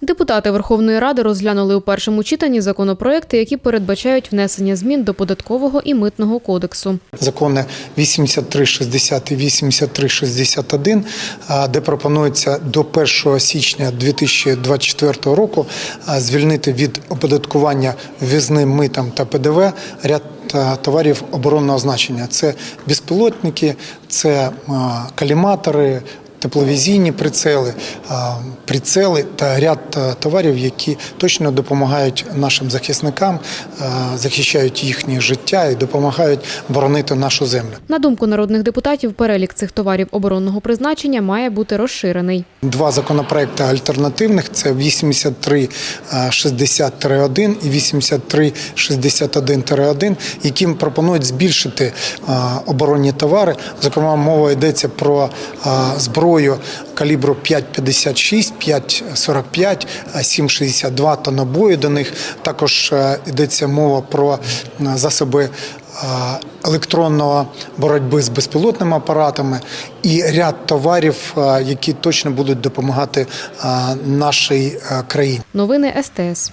Депутати Верховної Ради розглянули у першому читанні законопроекти, які передбачають внесення змін до податкового і митного кодексу. Закони 8360 і 8361, а, де пропонується до 1 січня 2024 року звільнити від оподаткування ввізним митом та ПДВ ряд товарів оборонного значення. Це безпілотники, це каліматори. Тепловізійні прицели, прицели та ряд товарів, які точно допомагають нашим захисникам, захищають їхнє життя і допомагають боронити нашу землю. На думку народних депутатів, перелік цих товарів оборонного призначення має бути розширений. Два законопроекти альтернативних це 8360-1 і 8361-1, яким пропонують збільшити оборонні товари. Зокрема, мова йдеться про а, зброю калібру 5,56, 5,45, а, 7,62 та набої до них. Також е, йдеться мова про засоби електронного боротьби з безпілотними апаратами і ряд товарів, які точно будуть допомагати нашій країні. Новини СТС.